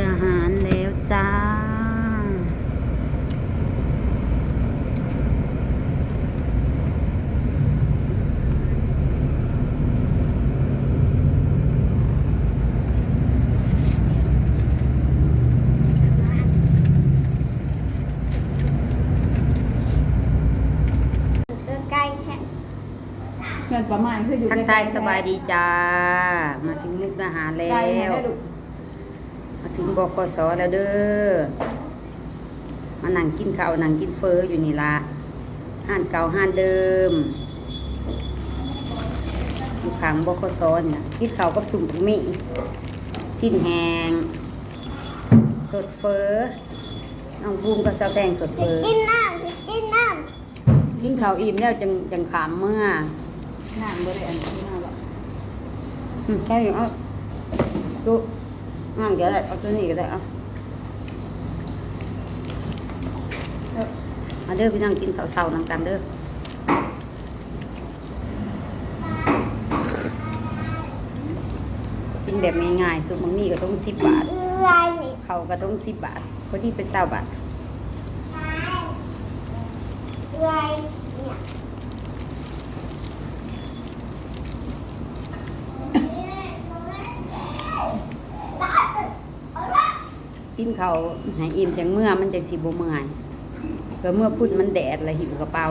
ดาหารแล้วจ้า ใกล้แค่งินประมาณคืออยู่ใกล้ทายๆสบายดีจ้า มาถึงมุกดาหารแล้ว ถึงบกสแล้วเด้อ มานั่งกินข้าวนั่งกินเฟออยู่นี่ละห้านเก่าห้านเดิมอยู่ขังบกสนี่นะกินข้าวกับสุ่มผักหมี่สิ้นแหง สดเฟอน้องบูมกับสาวแตงสดเฟอกินน้ำกินน้กินข้าวอิ่มแล้วจังจังขามเมื่อนางบ่ได้อันนี้มาหรอกอืมใช่เอาดู ง่างเดี๋ยวแหละเอาตัวนี้ก็ได้เอามาเด้อพี่น้องกินข้าวเช้านำกันเด้อกินแบบง่ายๆสุกมังมีก็ต้องสิบบาทเขาก็ต้องสิบบาทพอที่ไปเศร้าบาท เอื้อยเนี่ยกินเขาวใหายอิ่มจังเมื่อมันจะสิบเมื่อยก็เมื่อพุ่นมันแดดแล้วหิวกระเป๋า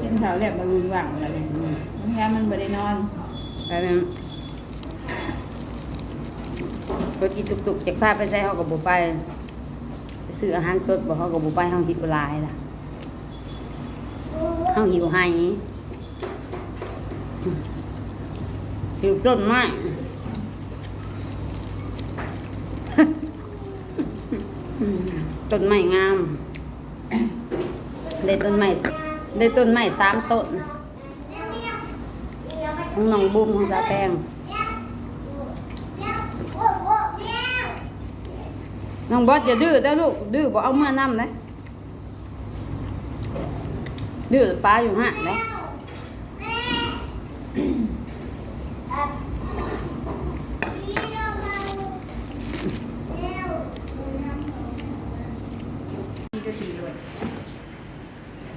กินข้าวแล้วมาลุงหวังอะไรอย่างนี้แค่มันบ่ได้นอนไปแม่นไปกินตุกๆจากพาไปใส่เขากับบุไปไปซื้ออาหารสดบ่เขากับบุไปเขาหิวหลายล่ะเขาหิวให้หิวต้นไม้ ต้นไม้งามได้ต้นไม้ได้ต้นไม้สามต้นของน้องบุ้มของสาวแตงน้องบอสอย่าดื้อเด้อลูกดื้อบ่เอาเมื่อน้ำนะดื้อปลาอยู่ห่ะนะส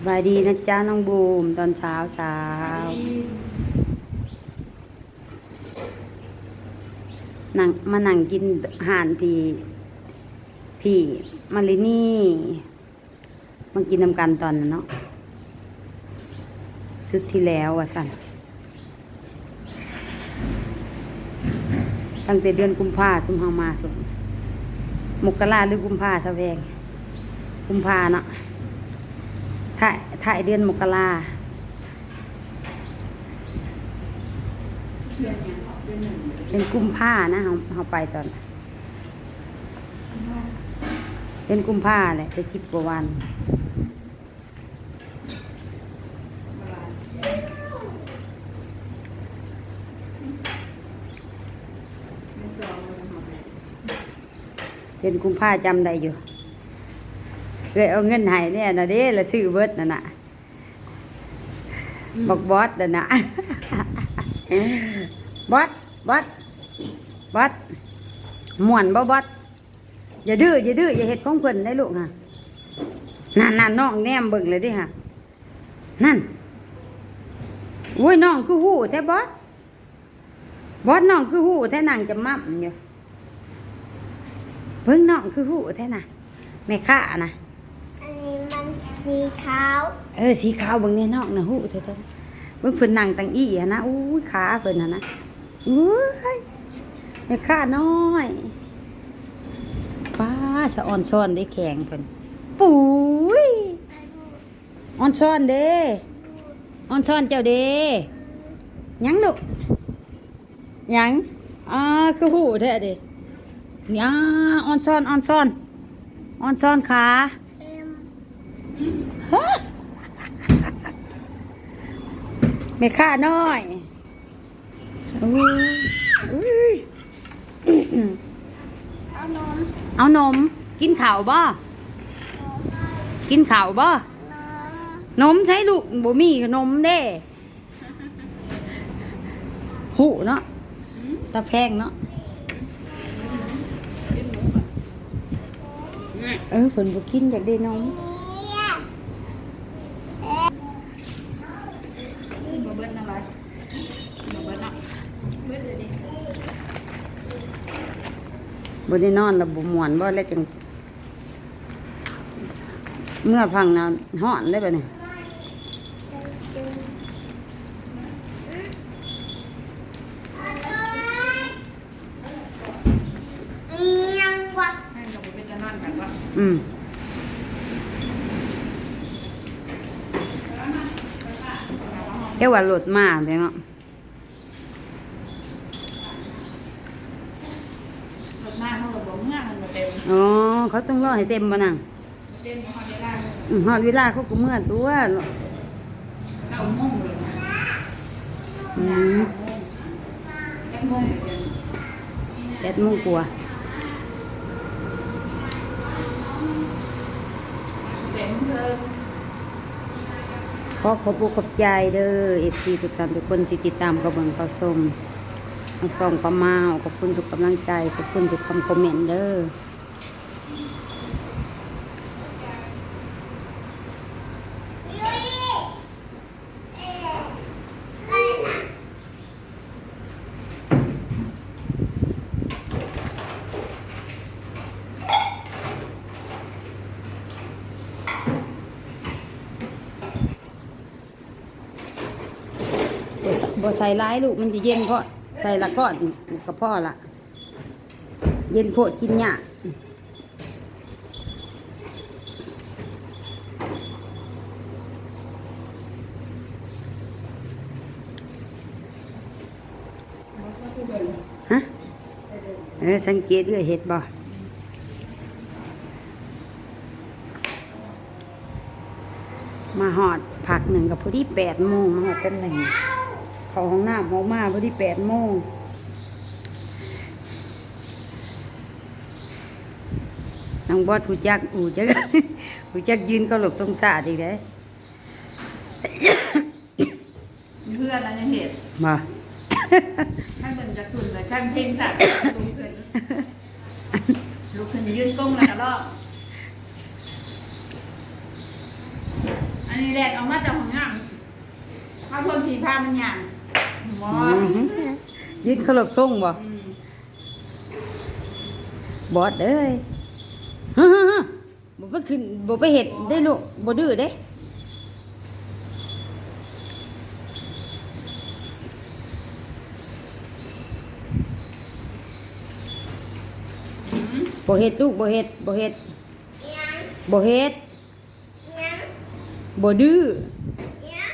บายดีนะจ๊ะน้องบูมตอนเช้าเช้านั่งมานั่งกินอาหารทีพี่มารินี่มากินนำกันตอนนั้นเนาะสุดที่แล้วว่ะสันตั้งแต่เดือนกุมภาสุมเฮามาสุดมกราหรือกุมภาสะแวงกุมภาเนาะ ถ่ายถ่ายเดือนมกราเป็นกุมภานะเขาเขาไปตอน เป็นกุมภาแหละไปสิบกว่าวัน เป็นกุมภาจำได้อยู่ เคยเอาเงินให้เนี่ยนะเด้ละซื้อเบิดน่ะนะบอกบอสน่ะนะบอสบอสบอสม่วนบ่บอสอย่าดื้ออย่าดื้ออย่าเฮ็ดของเพิ่นได้ลูกฮะนั่นนั่นน้องแนมเบิ่งเลยเดิฮะนั่นโอ้ยน้องคือหู้แท้บอสบอสน้องคือหู้แท้นางจะมั่มอยู่เพิ่งน้องคือหู้แท้น่ะแม่ค้านะอันนี้มัน สีขาวเออสีขาวเบิ่งในนองนะหู้แท้ๆเบิ่งเพิ่นนั่งตังอี้อะนะอู้ขาเพิ่นน่ะนะอู้ยแม่ค้าน้อยป้าสะอ่อนช้อนได้แข็งเพิ่นปุ้ยอ่อนช้อนเด้อ่อนช้อนเจ้าเด้ยังลูกยังอ่าคือหูแท้เด้นี่อ่าอ่อนช้อนอ่อนช้อนอ่อนช้อนขา เอ็มแม่ค้าน้อยอุ้ยอุ้ยเอานม เอานม กินข้าวบ่ กินข้าวบ่นมนมใช้ลูกบ่มีขนมเด้หูเนาะตาแพงเนาะเออเพิ่นบ่กินอยากได้นม เนี่ย บ่เบิดนะบัดบ่เบิดเนาะเบิดเลยดิ บ่ได้นอนแล้วบ่ม่วนบ่แล้วจังเมื่อพังนะฮ้อนได้บ่เนี่ยอียังวะเราไปจะนั่นกันว่าอืมแค่ว่าหลดมาเพียงอะ รถหน้าเขาก็บอกเมื่อมันมาเต็มอ๋อเขาต้องรอให้เต็มบ่นังเต็มเขาจะได้อืมฮอดเวลาเขาก็เมื่อตัวเก้าโมงเลยนะอืมเก้าโมงเลยแปดโมงกว่าเต็มเลยขอขอบอกขอบใจเด้อ FC ทุกท่านทุกคนที่ติดตามกระเบิงเขาชม ส่องประมาขอบคุณทุกกำลังใจขอบคุณทุกคำคอมเมนต์เด้อบ่ใส่บ่ใส่ร้ายลูกมันจะเย็นเพราะ ใส่ละก้อนก็พอละเย็นโพดกินยากฮะเออสังเกตด้วยเห็ดบ่มาหอดผักหนึ่งกับพอดีแปดโมงมาหอดเป็นหนึ่ง เขาห้องน้ำห้องมาพอดีแปดโมงน้องบอสหูจักหูจักหูจักยืนก็หลบตรงสาดอีกเลยเพื่อนอะไรเหตุมาท่านเป็นจะตุนเลยท่านเพ่งสัตว์ลุกขึ้นลุกขึ้นยืนก้มแล้วก็รอบอันนี้แดดออกมาจากห้องน้ำถ้าพ่นสีผ้ามันหยาง หมอยืนเขาหลบทุ่งบ่อืมบอสเอ้ยฮ่าฮ่าฮ่าบ่ไปขึ้นบ่ไปเห็ดได้ลูกบ่ดื้อเด้อืมบ่เห็ดลูกบ่เห็ดบ่เห็ดยังบ่เห็ดยังบ่ดื้อ ยัง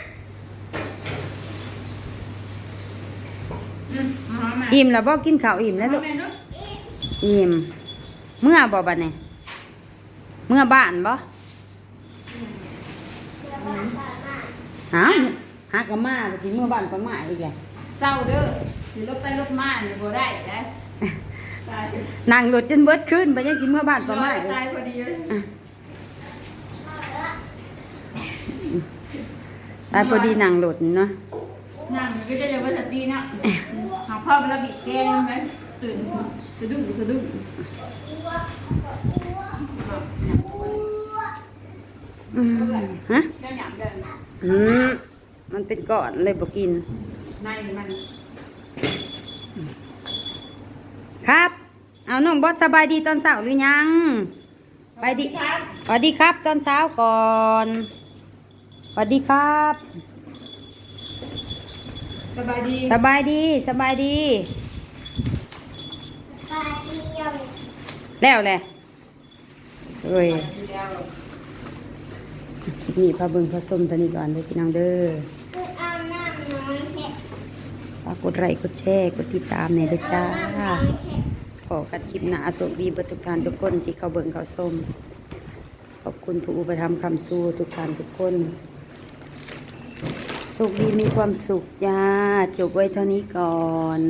อืมเอามาอิ่มแล้วบ่กินข้าวอิ่มแล้วลูกเอามาเนอะอิ่มเมื่อบ่บัดนี้เมื่อบ้านบ่หาหากะมาสิเมื่อบ้านก็มาอีกแหละเศร้าเด้อสิลบไปลบมาเนี่ยบ่ได้นะตายนั่งรถจนเบิดคืนไปยังสิเมื่อบ้านก็มาอีกตายพอดีเลยตายพอดีนั่งรถเนาะนั่งก็จะยังว่าสตินะ หาพ่อไปแล้วบิดแก้มไหมตื่นสะดุ้งสะดุ้งอืมฮะเรื่องหยาบเดินอืมมันเป็นก้อนเลยบ่กิน ในมันครับ เอาน้องบอสสบายดีตอนเช้าหรือยังไปดิครับสวัสดีครับตอนเช้าก่อนสวัสดีครับ สบายดีสบายดีสบายดี ปลาเดียวแล้วแหละเอ้ยเดียวคลิปนี้พาเบิ่งพาส้มตอนนี้ก่อนเด้อพี่น้องเด้อคือเอาน้ำน้อยแค่ฝากกดไลค์กดแชร์กดติดตามเนี่ยด้วยจ้าน้ำน้อยแค่ ขอกันคลิปหนาสวัสดีเบดทุกท่านทุกคนที่เขาเบิ่งเขาส้มขอบคุณผู้อุปถัมภ์คำสู้ทุกท่านทุกคน สุขดีมีความสุขจ้า จบไว้เท่านี้ก่อน